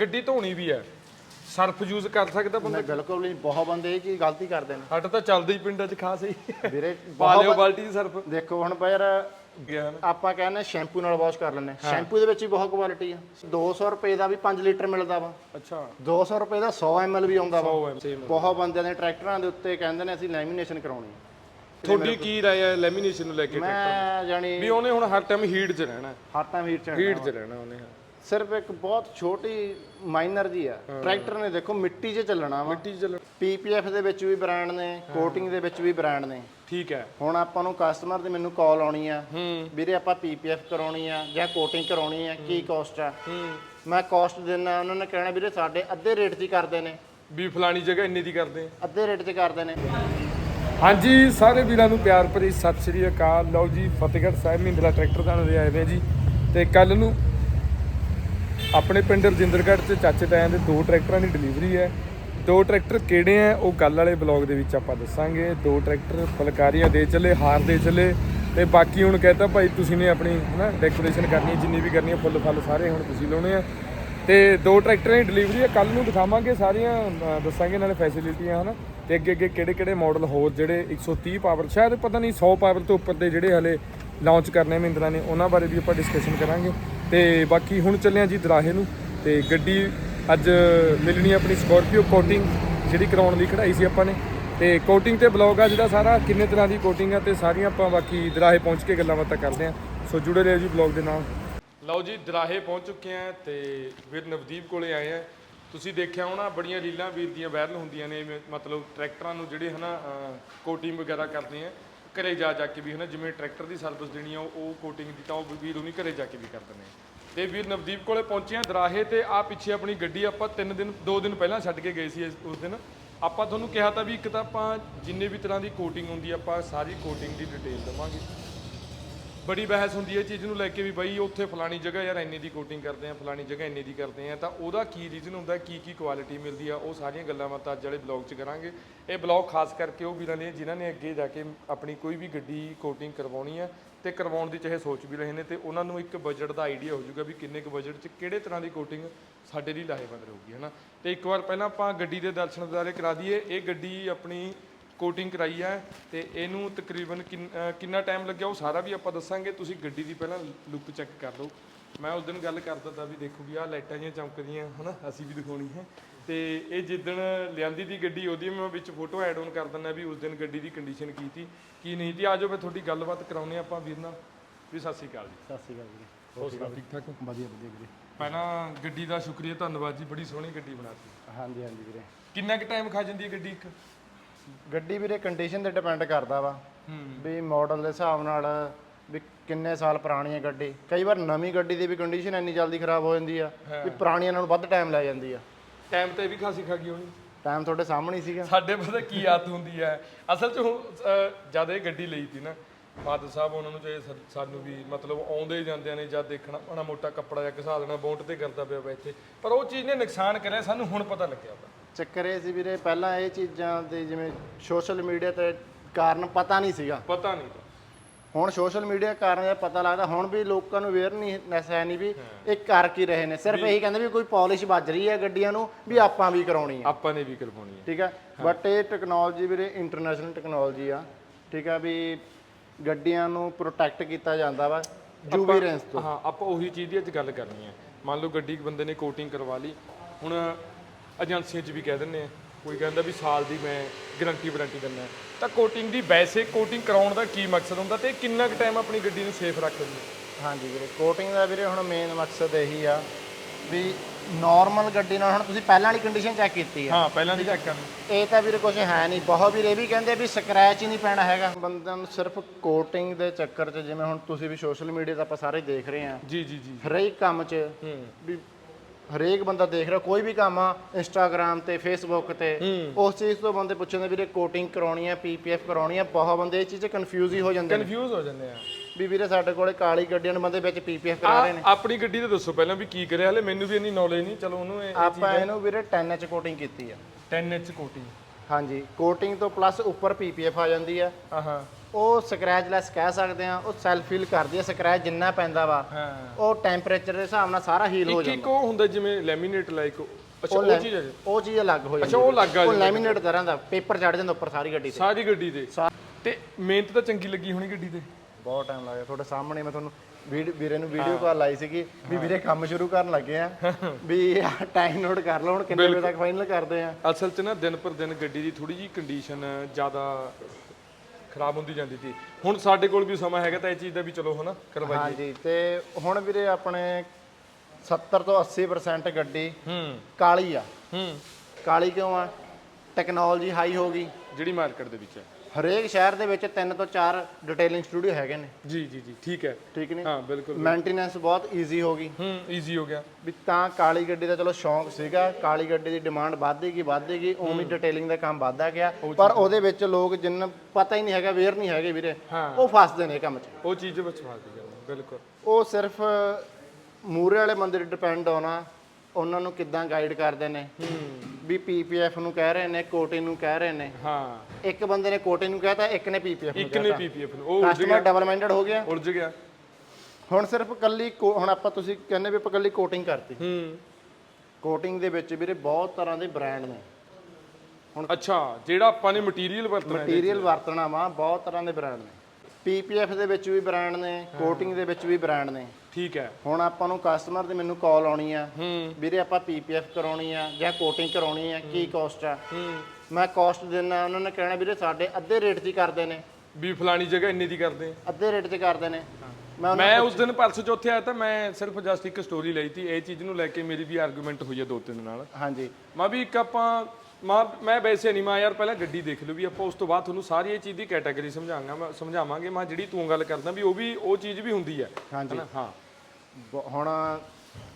ਗੱਡੀ ਧੋਣੀ ਵੀ ਹੈ। Surf use ਕਰ ਸਕਦਾ ਬੰਦਾ। ਬਿਲਕੁਲ ਨਹੀਂ ਬਹੁਤ ਬੰਦੇ ਇਹ ਚੀਜ਼ ਗਲਤੀ ਕਰਦੇ ਨੇ। ਸਾਡਾ ਤਾਂ ਚੱਲਦਾ ਹੀ ਪਿੰਡਾਂ 'ਚ ਖਾਸ ਹੀ। ਵੀਰੇ ਪਾ ਲਿਓ ਬਾਲਟੀ 'ਚ ਸਰਫ। ਦੇਖੋ ਹੁਣ ਯਾਰ ਆਪਾਂ ਕਹਿੰਦੇ ਸ਼ੈਂਪੂ ਨਾਲ ਵਾਸ਼ ਕਰ ਲੈਂਦੇ। ਸ਼ੈਂਪੂ ਦੇ ਵਿੱਚ ਵੀ ਬਹੁਤ ਕੁਆਲਿਟੀ ਆ। 200 ਰੁਪਏ ਦਾ ਵੀ 5 ਲੀਟਰ ਮਿਲਦਾ ਵਾ। ਅੱਛਾ। 200 ਰੁਪਏ ਦਾ 100 ml ਵੀ ਆਉਂਦਾ ਵਾ। 100 ਸੇਮ। ਬਹੁਤ ਬੰਦਿਆਂ ਦੇ ਟਰੈਕਟਰਾਂ ਦੇ ਉੱਤੇ ਕਹਿੰਦੇ ਨੇ ਅਸੀਂ ਲੈਮੀਨੇਸ਼ਨ ਕਰਾਉਣੀ। ਤੁਹਾਡੀ ਕੀ ਰਾਏ ਹੈ ਲੈਮੀਨੇਸ਼ਨ ਨੂੰ ਲੈ ਕੇ ਮੈਂ ਜਾਣੀ ਵੀ ਉਹਨੇ ਹੁਣ ਹਰ ਟਾਈਮ ਹੀਟ 'ਚ ਰਹਿਣਾ। ਹਰ ਟਾਈਮ ਹੀਟ ਚ ਹੀਟ 'ਚ ਰਹਿਣਾ ਉਹਨੇ ਸਿਰਫ ਇੱਕ ਬਹੁਤ ਛੋਟੀ ਮਾਈਨਰ ਜੀ ਆ। ਟਰੈਕਟਰ ਨੇ ਦੇਖੋ ਮਿੱਟੀ 'ਚ ਚੱਲਣਾ ਵਾ। ਮਿੱਟੀ 'ਚ ਚੱਲਣਾ। ਪੀਪੀਐਫ ਦੇ ਵਿੱਚ ਵੀ ਬ੍ਰਾਂਡ ਨੇ ਕੋਟਿੰਗ ਦੇ ਵਿੱਚ ਵੀ ਬ੍ਰਾਂਡ ਨੇ। ਠੀਕ ਹੈ। ਹੁਣ ਆਪਾਂ ਨੂੰ ਕਸਟਮਰ ਦੀ ਮੈਨੂੰ ਕਾਲ ਆਉਣੀ ਆ। ਵੀਰੇ ਆਪਾਂ ਪੀਪੀਐਫ ਕਰਾਉਣੀ ਆ ਜਾਂ ਕੋਟਿੰਗ ਕਰਾਉਣੀ ਆ ਕੀ ਕਾਸਟ ਆ? ਮੈਂ ਕਾਸਟ ਦਿੰਦਾ ਉਹਨਾਂ ਨੇ ਕਹਿਣਾ ਵੀਰੇ ਸਾਡੇ ਅੱਧੇ ਰੇਟ 'ਚ ਹੀ ਕਰਦੇ ਨੇ। ਵੀ ਫਲਾਣੀ ਜਗ੍ਹਾ ਇੰਨੇ ਦੀ ਕਰਦੇ। ਆ ਅੱਧੇ ਰੇਟ 'ਚ ਕਰਦੇ ਨੇ। ਹਾਂਜੀ ਸਾਰੇ ਵੀਰਾਂ ਨੂੰ ਪਿਆਰ ਭਰੀ ਸਤਿ ਸ੍ਰੀ ਅਕਾਲ। ਲਓ ਜੀ ਫਤਿਹਗੜ੍ਹ ਸਾਹਿਬ ਮਹਿੰਦਰਾ ਟਰੈਕਟਰ ਦਾ ਦੇ ਆਏ ਨੇ ਜੀ। ਤੇ ਕੱਲ ਨੂੰ ਆਪਣੇ ਪਿੰਡ ਰਜਿੰਦਰਗੜ੍ਹ ਚ ਚਾਚੇ ਤਾਇਆਂ ਦੇ ਦੋ ਟਰੈਕਟਰਾਂ ਦੀ ਡਿਲੀਵਰੀ ਹੈ। ਦੋ ਟਰੈਕਟਰ ਕਿਹੜੇ ਆ ਉਹ ਗੱਲ ਵਾਲੇ ਬਲੌਗ ਦੇ ਵਿੱਚ ਆਪਾਂ ਦੱਸਾਂਗੇ। ਦੋ ਟਰੈਕਟਰ ਫਲਕਾਰੀਆਂ ਦੇ ਚੱਲੇ ਹਾਰ ਦੇ ਚੱਲੇ। ਤੇ ਬਾਕੀ ਹੁਣ ਕਹਿੰਦਾ ਭਾਈ ਤੁਸੀਂ ਨੇ ਆਪਣੀ ਹਨਾ ਡੈਕੋਰੇਸ਼ਨ ਕਰਨੀ ਜਿੰਨੀ ਵੀ ਕਰਨੀ ਹੈ ਫੁੱਲ ਫੱਲ ਸਾਰੇ ਹੁਣ ਤੁਸੀਂ ਲਾਉਣੇ ਆ। ਤੇ ਦੋ ਟਰੈਕਟਰਾਂ ਦੀ ਡਿਲੀਵਰੀ ਆ ਕੱਲ ਨੂੰ ਦਿਖਾਵਾਂਗੇ ਸਾਰੀਆਂ ਅ, ਦੱਸਾਂਗੇ ਨਾਲੇ ਫੈਸਿਲਿਟੀਆਂ ਹਨਾ। ਤੇ ਅੱਗੇ ਅੱਗੇ ਕਿਹੜੇ ਕਿਹੜੇ ਮਾਡਲ ਹੋਰ ਜਿਹੜੇ 130 ਪਾਵਰ ਸ਼ਾਇਦ ਪਤਾ ਨਹੀਂ 100 ਪਾਵਰ ਤੋਂ ਉੱਪਰ ਦੇ ਜਿਹੜੇ ਹਲੇ ਲਾਂਚ ਕਰਨੇ ਮਹਿੰਦਰਾ ਨੇ, ਉਹਨਾਂ ਬਾਰੇ ਵੀ ਆਪਾਂ ਡਿਸਕਸ਼ਨ ਕਰਾਂਗੇ। ਤੇ ਬਾਕੀ ਹੁਣ ਚੱਲੇ ਆ ਜੀ ਦਰਾਹੇ ਨੂੰ, ਤੇ ਗੱਡੀ ਅੱਜ ਮਿਲਣੀ ਆਪਣੀ ਸਕੋਰਪੀਓ ਕੋਟਿੰਗ ਜਿਹੜੀ ਕਰਾਉਣ ਦੀ ਕਢਾਈ ਸੀ ਆਪਾਂ ਨੇ। ਤੇ ਕੋਟਿੰਗ ਤੇ ਬਲੌਗ ਆ ਜਿਹੜਾ ਸਾਰਾ, ਕਿੰਨੇ ਤਰ੍ਹਾਂ ਦੀ ਕੋਟਿੰਗ ਆ ਤੇ ਸਾਰੀਆਂ ਆਪਾਂ ਬਾਕੀ ਦਰਾਹੇ ਪਹੁੰਚ ਕੇ ਗੱਲਾਂ ਬਾਤਾਂ ਕਰਦੇ ਆ। ਸੋ ਜੁੜੇ ਰਹੋ ਜੀ ਬਲੌਗ ਦੇ ਨਾਲ। ਲਓ ਜੀ, ਦਰਾਹੇ ਪਹੁੰਚ ਚੁੱਕੇ ਆ ਤੇ ਵੀਰ ਨਵਦੀਪ ਕੋਲੇ ਆਏ ਆ। ਤੁਸੀਂ ਦੇਖਿਆ ਹੋਣਾ, ਬੜੀਆਂ ਰੀਲਾਂ ਵੀਰ ਦੀਆਂ ਵਾਇਰਲ ਹੁੰਦੀਆਂ ਨੇ, ਮਤਲਬ ਟਰੈਕਟਰਾਂ ਨੂੰ ਜਿਹੜੇ ਹਨਾ ਕੋਟਿੰਗ ਵਗੈਰਾ ਕਰਦੇ ਆ। ਘਰੇ ਜਾ ਜਾ ਕੇ ਵੀ ਹਨਾ, ਜਿਵੇਂ ਟਰੈਕਟਰ ਦੀ ਸਰਵਿਸ ਦੇਣੀ ਆ, ਉਹ ਕੋਟਿੰਗ ਦੀ ਤਾਂ ਉਹ ਵੀਰ ਉਹਨੀ ਘਰੇ ਜਾ ਕੇ ਵੀ ਕਰ ਦਿੰਦੇ ਆ। ਤੇ ਵੀਰ ਨਵਦੀਪ ਕੋਲੇ ਪਹੁੰਚੇ ਆ ਦਰਾਹੇ ਤੇ ਆ ਪਿੱਛੇ ਆਪਣੀ ਗੱਡੀ ਆਪਾਂ 3 ਦਿਨ 2 ਦਿਨ ਪਹਿਲਾਂ ਛੱਡ ਕੇ ਗਏ ਸੀ ਇਸ- ਉਸ ਦਿਨ। ਆਪਾਂ ਤੁਹਾਨੂੰ ਕਿਹਾ ਤਾਂ ਵੀ ਇੱਕ ਤਾਂ ਆਪਾਂ ਜਿੰਨੇ ਵੀ ਤਰ੍ਹਾਂ ਦੀ ਕੋਟਿੰਗ ਹੁੰਦੀ ਆ, ਆਪਾਂ ਸਾਰੀ ਕੋਟਿੰਗ ਦੀ ਡਿਟੇਲ ਦਵਾਂਗੇ। ਬੜੀ ਬਹਿਸ ਹੁੰਦੀ ਹੈ ਇਹ ਚੀਜ਼ ਨੂੰ ਲੈ ਕੇ ਵੀ ਬਈ ਉੱਥੇ ਫਲਾਣੀ ਜਗ੍ਹਾ ਯਾਰ ਇੰਨੇ ਦੀ ਕੋਟਿੰਗ ਕਰਦੇ ਆ, ਫਲਾਣੀ ਜਗ੍ਹਾ ਇੰਨੇ ਦੀ ਕਰਦੇ ਆ, ਤਾਂ ਉਹਦਾ ਕੀ ਰੀਜ਼ਨ ਹੁੰਦਾ, ਕੀ ਕੀ ਕੁਆਲਿਟੀ ਮਿਲਦੀ ਆ, ਉਹ ਸਾਰੀਆਂ ਗੱਲਾਂ ਬਾਤਾਂ ਅੱਜ ਵਾਲੇ ਬਲੌਗ 'ਚ ਕਰਾਂਗੇ। ਇਹ ਬਲੌਗ ਖਾਸ ਕਰਕੇ ਉਹ ਵੀਰਾਂ ਨੇ ਜਿਨ੍ਹਾਂ ਨੇ ਅੱਗੇ ਜਾ ਕੇ ਆਪਣੀ ਕੋਈ ਵੀ ਗੱਡੀ ਕੋਟਿੰਗ ਕਰਵਾਉਣੀ ਆ ਤੇ ਕਰਵਾਉਣ ਦੀ ਚਾਹੇ ਸੋਚ ਵੀ ਰਹੇ ਨੇ ਤੇ ਉਹਨਾਂ ਨੂੰ ਇੱਕ ਬਜਟ ਦਾ ਆਈਡੀਆ ਹੋ ਜਾਊਗਾ ਵੀ ਕਿੰਨੇ ਕੁ ਬਜਟ 'ਚ ਕਿਹੜੇ ਤਰ੍ਹਾਂ ਦੀ ਕੋਟਿੰਗ ਸਾਡੇ ਲਈ ਲਾਹੇਵੰਦ ਰਹੂਗੀ, ਹਨਾ? ਤੇ ਇੱਕ ਵਾਰ ਪਹਿਲਾਂ ਆਪਾਂ ਗੱਡੀ ਦੇ ਦਰਸ਼ਨ ਦਿਦਾਰੇ ਕਰਾ ਦਈਏ। ਇਹ ਗੱਡੀ ਆਪਣੀ ਕੋਟਿੰਗ ਕਰਾਈ ਹੈ ਤੇ ਇਹਨੂੰ ਤਕਰੀਬਨ ਕਿੰਨ- ਕਿੰਨਾ ਟਾਈਮ ਲੱਗਿਆ ਉਹ ਸਾਰਾ ਵੀ ਆਪਾਂ ਦੱਸਾਂਗੇ ਤੁਸੀਂ ਗੱਡੀ ਦੀ ਪਹਿਲਾਂ ਲੁੱਕ ਚੈੱਕ ਕਰ ਲਓ। ਮੈਂ ਉਸ ਦਿਨ ਗੱਲ ਕਰਦਾ ਤਾਂ ਵੀ ਦੇਖੋ ਵੀ ਆਹ ਲਾਈਟਾਂ ਜਿਹੀਆਂ ਚਮਕਦੀਆਂ ਹਨਾ ਅਸੀਂ ਵੀ ਦਿਖਾਉਣੀ ਹੈ। ਤੇ ਇਹ ਜਿੱਦਣ ਲਿਆਂਦੀ ਦੀ ਗੱਡੀ ਉਹਦੀ ਮੈਂ ਵਿੱਚ ਫੋਟੋ ਐਡ ਆਨ ਕਰ ਦਿੰਦਾ ਵੀ ਉਸ ਦਿਨ ਗੱਡੀ ਦੀ ਕੰਡੀਸ਼ਨ ਕੀ ਸੀ ਕੀ ਨਹੀਂ ਸੀ। ਆਜੋ ਮੈਂ ਤੁਹਾਡੀ ਗੱਲਬਾਤ ਕਰਾਉਨੇ ਆਪਾਂ ਵੀਰ ਨਾਲ। ਵੀ ਸਤਿ ਸ਼੍ਰੀ ਅਕਾਲ ਜੀ। ਸਤਿ ਸ਼੍ਰੀ ਅਕਾਲ ਵੀਰੇ। ਹੋਰ ਸੁਣਾਓ ਠੀਕ ਠਾਕ ਵਧੀਆ ਵਧੀਆ ਵੀਰੇ। ਪਹਿਲਾਂ ਗੱਡੀ ਦਾ ਸ਼ੁਕਰੀਆ ਧੰਨਵਾਦ ਜੀ ਬੜੀ ਸੋਹਣੀ ਗੱਡੀ ਬਣਾਤੀ। ਹਾਂਜੀ ਹਾਂਜੀ ਵੀਰੇ। ਕਿੰਨਾ ਕੁ ਟਾਈਮ ਖਾ ਜਾਂਦੀ ਹੈ ਗੱਡੀ ਇੱਕ? ਗੱਡੀ ਵੀਰੇ ਕੰਡੀਸ਼ਨ ਤੇ ਡਿਪੈਂਡ ਕਰਦਾ ਵਾ। ਵੀ ਮਾਡਲ ਦੇ ਹਿਸਾਬ ਨਾਲ ਵੀ ਕਿੰਨੇ ਸਾਲ ਪੁਰਾਣੀ ਹੈ ਗੱਡੀ। ਕਈ ਵਾਰ ਨਵੀਂ ਗੱਡੀ ਦੀ ਵੀ ਕੰਡੀਸ਼ਨ ਇੰਨੀ ਜਲਦੀ ਖਰਾਬ ਹੋ ਜਾਂਦੀ ਆ ਵੀ ਪੁਰਾਣੀਆਂ ਨਾਲੋਂ ਵੱਧ ਟਾਈਮ ਲੈ ਜਾਂਦੀ ਆ। ਟਾਈਮ ਤੇ ਵੀ ਖਾਸੀ ਖਾ ਗਈ ਹੋਣੀ ਟਾਈਮ ਤੁਹਾਡੇ ਸਾਹਮਣੇ ਹੀ ਸੀਗਾ। ਸਾਡੇ ਪਤਾ ਕੀ ਆਦਤ ਹੁੰਦੀ ਹੈ। ਅਸਲ 'ਚ ਹੁਣ ਜਦ ਇਹ ਗੱਡੀ ਲਈ ਤੀ ਨਾ ਫਾਦਰ ਸਾਹਿਬ ਉਹਨਾਂ ਨੂੰ ਸਾ- ਸਾਨੂੰ ਵੀ ਮਤਲਬ ਆਉਂਦੇ ਜਾਂਦਿਆਂ ਨੇ ਜਦ ਦੇਖਣਾ ਮਾੜਾ ਮੋਟਾ ਕੱਪੜਾ ਜਿਹਾ ਘਸਾ ਦੇਣਾ ਬੌਂਟ ਤੇ ਕਰਦਾ ਪਿਆ ਵਾ ਇੱਥੇ। ਪਰ ਉਹ ਚੀਜ਼ ਨੇ ਨੁਕਸਾਨ ਕਰਿਆ ਸਾਨੂੰ ਹੁਣ ਪਤਾ ਲੱਗਿਆ ਉਹਦਾ ਚੱਕਰ ਇਹ ਸੀ ਵੀਰੇ ਪਹਿਲਾਂ ਇਹ ਚੀਜ਼ਾਂ ਦੇ ਜਿਵੇਂ ਸੋਸ਼ਲ ਮੀਡੀਆ ਤੇ ਕਾਰਨ ਪਤਾ ਨਹੀਂ ਸੀਗਾ। ਪਤਾ ਨਹੀਂ ਹੁਣ ਸੋਸ਼ਲ ਮੀਡੀਆ ਕਾਰਨ ਇਹ ਪਤਾ ਲੱਗਦਾ ਹੁਣ ਵੀ ਲੋਕਾਂ ਨੂੰ ਅਵੇਅਰ ਨਹੀਂ ਨੈਸ ਨਹੀਂ ਵੀ ਇਹ ਕਰ ਕੀ ਰਹੇ ਨੇ। ਸਿਰਫ ਇਹੀ ਕਹਿੰਦੇ ਵੀ ਕੋਈ ਪਾਲਿਸ਼ ਵੱਜ ਰਹੀ ਹੈ ਗੱਡੀਆਂ ਨੂੰ ਵੀ ਆਪਾਂ ਵੀ ਕਰਾਉਣੀ ਹੈ। ਆਪਾਂ ਨੇ ਵੀ ਕਰਵਾਉਣੀ ਹੈ। ਠੀਕ ਹੈ? ਬਟ ਇਹ ਟੈਕਨੋਲੋਜੀ ਵੀਰੇ ਇੰਟਰਨੈਸ਼ਨਲ ਟੈਕਨੋਲੋਜੀ ਆ। ਠੀਕ ਆ ਵੀ ਗੱਡੀਆਂ ਨੂੰ ਪ੍ਰੋਟੈਕਟ ਕੀਤਾ ਜਾਂਦਾ ਵਾ ਯੂਵੀ ਰੇਂਜ ਤੋਂ। ਹਾਂ ਆਪਾਂ ਉਹੀ ਚੀਜ਼ ਦੀ ਅੱਜ ਗੱਲ ਕਰਨੀ ਹੈ। ਮੰਨ ਲਓ ਗੱਡੀ ਬੰਦੇ ਨੇ ਕੋਟਿੰਗ ਕਰਵਾ ਲਈ ਹੁਣ ਏਜੰਸੀਆਂ 'ਚ ਵੀ ਕਹਿ ਦਿੰਦੇ ਆ ਕੋਈ ਕਹਿੰਦਾ ਵੀ ਸਾਲ ਦੀ ਮੈਂ ਗਾਰੰਟੀ ਵਾਰੰਟੀ ਦਿੰਦਾ। ਤਾਂ ਕੋਟਿੰਗ ਦੀ ਵੈਸੇ ਕੋਟਿੰਗ ਕਰਾਉਣ ਦਾ ਕੀ ਮਕਸਦ ਹੁੰਦਾ ਤੇ ਕਿੰਨਾ ਕੁ ਟਾਈਮ ਆਪਣੀ ਗੱਡੀ ਨੂੰ ਸੇਫ ਰੱਖਦੀ ਹੈ? ਹਾਂਜੀ ਵੀਰੇ ਕੋਟਿੰਗ ਦਾ ਵੀਰੇ ਹੁਣ ਮੇਨ ਮਕਸਦ ਇਹੀ ਆ ਵੀ ਨਾਰਮਲ ਗੱਡੀ ਨਾਲ ਹੁਣ ਤੁਸੀਂ ਪਹਿਲਾਂ ਵਾਲੀ ਕੰਡੀਸ਼ਨ ਚੈੱਕ ਕੀਤੀ ਆ। ਹਾਂ ਪਹਿਲਾਂ ਦੀ ਚੈੱਕ ਕਰਨੀ। ਇਹ ਤਾਂ ਵੀਰੇ ਕੁਝ ਹੈ ਨਹੀਂ। ਬਹੁਤ ਵੀਰੇ ਇਹ ਵੀ ਕਹਿੰਦੇ ਵੀ ਸਕ੍ਰੈਚ ਹੀ ਨਹੀਂ ਪੈਣਾ ਹੈਗਾ। ਬੰਦਿਆਂ ਨੂੰ ਸਿਰਫ ਕੋਟਿੰਗ ਦੇ ਚੱਕਰ 'ਚ ਜਿਵੇਂ ਹੁਣ ਤੁਸੀਂ ਵੀ ਸੋਸ਼ਲ ਮੀਡੀਆ ਤੇ ਆਪਾਂ ਸਾਰੇ ਦੇਖ ਰਹੇ ਆ ਜੀ ਜੀ ਜੀ। ਹਰੇਕ ਕੰਮ 'ਚ ਵੀ ਹਰੇਕ ਬੰਦਾ ਦੇਖ ਰਿਹਾ ਕੋਈ ਵੀ ਕੰਮ ਆ ਇੰਸਟਾਗ੍ਰam ਤੇ ਫੇਸਬੁੱਕ ਤੇ ਉਸ ਚੀਜ਼ ਤੋਂ ਬੰਦੇ ਪੁੱਛਦੇ ਵੀਰੇ ਕੋਟਿੰਗ ਕਰਾਉਣੀ ਆ ਪੀਪੀਐਫ ਕਰਾਉਣੀ ਆ ਬਹੁਤ ਬੰਦੇ ਇਹ ਚੀਜ਼ ਕਨਫਿਊਜ਼ ਹੀ ਹੋ ਜਾਂਦੇ ਨੇ। ਕਨਫਿਊਜ਼ ਹੋ ਜਾਂਦੇ ਆ। ਵੀ ਵੀਰੇ ਸਾਡੇ ਕੋਲੇ ਕਾਲੀ ਗੱਡੀਆਂ ਨੂੰ ਬੰਦੇ ਵਿੱਚ ਪੀਪੀਐਫ ਕਰਾ ਰਹੇ ਨੇ। ਆਪਣੀ ਗੱਡੀ ਤੇ ਦੱਸੋ ਪਹਿਲਾਂ ਵੀ ਕੀ ਕਰਿਆ ਹਲੇ ਮੈਨੂੰ ਵੀ ਇੰਨੀ ਨੌਲੇਜ ਨਹੀਂ ਚਲੋ ਉਹਨੂੰ ਇਹ ਆਪਾਂ ਇਹਨੂੰ ਵੀਰੇ 10 ਚ ਕੋਟਿੰਗ ਕੀਤੀ ਆ। 10 ਇੰਚ ਕੋਟਿੰਗ ਹਾਂਜੀ ਕੋਟਿੰਗ ਤੋਂ ਪਲੱਸ ਉੱਪਰ ਪੀਪੀਐਫ ਆ ਜਾਂਦੀ ਆ। ਆਹਾਂ। ਉਹ ਸਕ੍ਰੈਚਲੈਸ ਕਹਿ ਸਕਦੇ ਆ ਉਹ ਸੈਲਫ ਹੀਲ ਕਰਦੀ ਹੈ ਸਕ੍ਰੈਚ ਜਿੰਨਾ ਪੈਂਦਾ ਵਾ ਹਾਂ। ਉਹ ਟੈਂਪਰੇਚਰ ਦੇ ਹਿਸਾਬ ਨਾਲ ਸਾਰਾ ਹੀਲ ਹੋ ਇੱਕ ਜਾਂਦਾ। ਇੱਕ ਉਹ ਹੁੰਦਾ ਜਿਵੇਂ ਲੈਮੀਨੇਟ ਲਾਈਕ ਅੱਛਾ ਉਹ ਲੈ- ਚੀਜ਼ ਹੈ ਉਹ ਚੀਜ਼ ਅਲੱਗ ਹੋ ਜਾਂਦੀ ਅੱਛਾ, ਉਹ ਅਲੱਗ ਆ ਉਹ ਜਾਂਦਾ। ਲੈਮੀਨੇਟ ਤਰ੍ਹਾਂ ਦਾ ਪੇਪਰ ਚੜ ਜਾਂਦਾ ਉੱਪਰ ਸਾਰੀ ਗੱਡੀ ਤੇ। ਸਾਰੀ ਗੱਡੀ ਤੇ। ਸਾ- ਤੇ ਮਿਹਨਤ ਤਾਂ ਚੰਗੀ ਲੱਗੀ ਹੋਣੀ ਗੱਡੀ ਤੇ? ਬਹੁਤ ਟਾਈਮ ਲੱਗਿਆ ਤੁਹਾਡੇ ਸਾਹਮਣੇ ਮੈਂ ਤੁਹਾਨੂੰ ਵੀਡ- ਵੀਰੇ ਨੂੰ ਵੀਡੀਓ ਕਾਲ ਲਾਈ ਸੀਗੀ ਵੀ ਵੀਰੇ ਕੰਮ ਸ਼ੁਰੂ ਕਰਨ ਲੱਗੇ ਆ ਵੀ ਟਾਈਮ ਨੋਟ ਕਰ ਲਓ ਹੁਣ ਕਿੰਨੇ ਵਜੇ ਤੱਕ ਫਾਈਨਲ ਕਰਦੇ ਆ। ਅਸਲ 'ਚ ਨਾ ਦਿਨ ਪਰ ਦਿਨ ਗੱਡੀ ਦੀ ਥੋੜੀ ਜੀ ਕੰਡੀਸ਼ਨ ਜ਼ਿਆਦਾ ਖਰਾਬ ਹੁੰਦੀ ਜਾਂਦੀ ਸੀ। ਹੁਣ ਸਾਡੇ ਕੋਲ ਵੀ ਸਮਾਂ ਹੈਗਾ ਤਾਂ ਇਹ ਚੀਜ਼ ਦਾ ਵੀ ਚਲੋ ਹਨਾ ਕਰਵਾਈਏ। ਹਾਂਜੀ ਤੇ ਹੁਣ ਵੀਰੇ ਆਪਣੇ 70 ਤੋਂ 80% ਗੱਡੀ ਹੂੰ। ਕਾਲੀ ਆ। ਹੂੰ। ਕਾਲੀ ਕਿਉਂ ਆ? ਟੈਕਨੋਲੋਜੀ ਹਾਈ ਹੋ ਗਈ। ਜਿਹੜੀ ਮਾਰਕੀਟ ਦੇ ਵਿੱਚ ਹੈ। ਹਰੇਕ ਸ਼ਹਿਰ ਦੇ ਵਿੱਚ ਤਿੰਨ ਤੋਂ ਚਾਰ ਡਿਟੇਲਿੰਗ ਸਟੂਡੀਓ ਹੈਗੇ ਨੇ। ਜੀ ਜੀ ਜੀ ਠੀਕ ਹੈ। ਠੀਕ ਨਹੀਂ? ਹਾਂ ਬਿਲਕੁਲ ਮੇਨਟੇਨੈਂਸ ਬਹੁਤ ਈਜ਼ੀ ਹੋ ਗਈ। ਹੂੰ ਈਜ਼ੀ ਹੋ ਗਿਆ। ਵੀ ਤਾਂ ਕਾਲੀ ਗੱਡੀ ਦਾ ਚਲੋ ਸ਼ੌਂਕ ਸੀਗਾ ਕਾਲੀ ਗੱਡੀ ਦੀ ਡਿਮਾਂਡ ਵੱਧੇਗੀ ਵੱਧੇਗੀ ਉਵੇਂ ਡਿਟੇਲਿੰਗ ਦਾ ਕੰਮ ਵੱਧਦਾ ਗਿਆ। ਪਰ ਉਹਦੇ ਵਿੱਚ ਲੋਕ ਜਿੰਨ ਪਤਾ ਹੀ ਨਹੀਂ ਹੈਗਾ ਵੇਅਰ ਨਹੀਂ ਹੈਗੇ ਵੀਰੇ। ਉਹ ਫਸਦੇ ਨੇ ਕੰਮ 'ਚ। ਉਹ ਚੀਜ਼ ਵਿੱਚ ਫਸ ਗਿਆ ਬਿਲਕੁਲ। ਉਹ ਸਿਰਫ ਮੂਰੇ ਵਾਲੇ ਬੰਦੇ ਤੇ ਡਿਪੈਂਡ ਆਉਣਾ ਉਹਨਾਂ ਨੂੰ ਕਿੱਦਾਂ ਗਾਈਡ ਕਰਦੇ ਨੇ। ਹੂੰ। ਵੀ ਪੀਪੀਐਫ ਨੂੰ ਕਹਿ ਰਹੇ ਨੇ ਕੋਟੀ ਨੂੰ ਕਹਿ ਰਹੇ ਨੇ। ਹਾਂ। ਇੱਕ ਬੰਦੇ ਨੇ ਕੋਟੀ ਨੂੰ ਕਹਿਤਾ ਇੱਕ ਨੇ ਪੀਪੀਐਫ ਨੂੰ ਇੱਕ ਨੇ ਪੀਪੀਐਫ ਨੂੰ ਉਹ ਉਲਝ ਕਸਟਮਰ ਗਿਆ। ਡਬਲ ਮਾਈਂਡਡ ਹੋ ਗਿਆ। ਉਲਝ ਗਿਆ। ਹੁਣ ਸਿਰਫ ਕੱਲੀ ਕੋ- ਹੁਣ ਆਪਾਂ ਤੁਸੀਂ ਕਹਿੰਦੇ ਵੀ ਆਪਾਂ ਕੱਲੀ ਕੋਟਿੰਗ ਕਰਤੀ। ਹੂੰ। ਕੋਟਿੰਗ ਦੇ ਵਿੱਚ ਵੀਰੇ ਬਹੁਤ ਤਰ੍ਹਾਂ ਦੇ ਬ੍ਰਾਂਡ ਨੇ। ਅੱਛਾ ਜਿਹੜਾ ਆਪਾਂ ਨੇ ਮਟੀਰੀਅਲ ਵਰਤਣਾ ਹੈ ਮਟੀਰੀਅਲ ਵਰਤਣਾ ਵਾ ਬਹੁਤ ਤਰ੍ਹਾਂ ਦੇ ਬ੍ਰਾਂਡ ਨੇ। ਪੀਪੀਐਫ ਦੇ ਵਿੱਚ ਵੀ ਬ੍ਰਾਂਡ ਨੇ ਕੋਟਿੰਗ ਦੇ ਵਿੱਚ ਵੀ ਬ੍ਰਾਂਡ ਨੇ। ਠੀਕ ਹੈ। ਹੁਣ ਆਪਾਂ ਨੂੰ ਕਸਟਮਰ ਦੀ ਮੈਨੂੰ ਕਾਲ ਆਉਣੀ ਆ। ਵੀਰੇ ਆਪਾਂ ਪੀਪੀਐਫ ਕਰਾਉਣੀ ਆ ਜਾਂ ਕੋਟਿੰਗ ਕਰਾਉਣੀ ਆ ਕੀ ਕਾਸਟ ਆ? ਮੈਂ ਕਾਸਟ ਦਿੰਨਾ ਉਹਨਾਂ ਨੇ ਕਹਿਣਾ ਵੀਰੇ ਸਾਡੇ ਅੱਧੇ ਰੇਟ 'ਚ ਹੀ ਕਰਦੇ ਨੇ। ਵੀ ਫਲਾਣੀ ਜਗ੍ਹਾ ਇੰਨੇ ਦੀ ਕਰਦੇ ਅੱਧੇ ਰੇਟ 'ਚ ਕਰਦੇ ਨੇ। ਮੈਂ ਉਸ ਦਿਨ ਪਰਸੋਂ ਚੌਥੇ ਆਇਆ ਤਾਂ ਮੈਂ ਸਿਰਫ ਜਸਟ ਇੱਕ ਸਟੋਰੀ ਲਈ ਸੀ। ਇਹ ਚੀਜ਼ ਨੂੰ ਲੈ ਕੇ ਮੇਰੀ ਵੀ ਆਰਗੂਮੈਂਟ ਹੋਈ ਹੈ ਦੋ ਤਿੰਨ ਨਾਲ। ਹਾਂਜੀ। ਮੈਂ ਵੀ ਇੱਕ ਆਪਾਂ ਮਾਂ ਮੈਂ ਵੈਸੇ ਨਹੀਂ ਮਾਂ ਯਾਰ ਪਹਿਲਾਂ ਗੱਡੀ ਦੇਖ ਲਓ ਵੀ ਆਪਾਂ ਉਸ ਤੋਂ ਬਾਅਦ ਤੁਹਾਨੂੰ ਸਾਰੀ ਇਹ ਚੀਜ਼ ਦੀ ਕੈਟਾਗਰੀ ਸਮਝਾਵਾਂਗਾ ਮੈਂ ਸਮਝਾਵਾਂਗੇ। ਮੈਂ ਜਿਹੜੀ ਤੂੰ ਗੱਲ ਕਰਦਾ ਵੀ ਉਹ ਵੀ ਉਹ ਚੀਜ਼ ਵੀ ਹੁੰਦੀ ਹੈ। ਹਾਂਜੀ? ਹਾਂ। ਬ- ਹੁਣ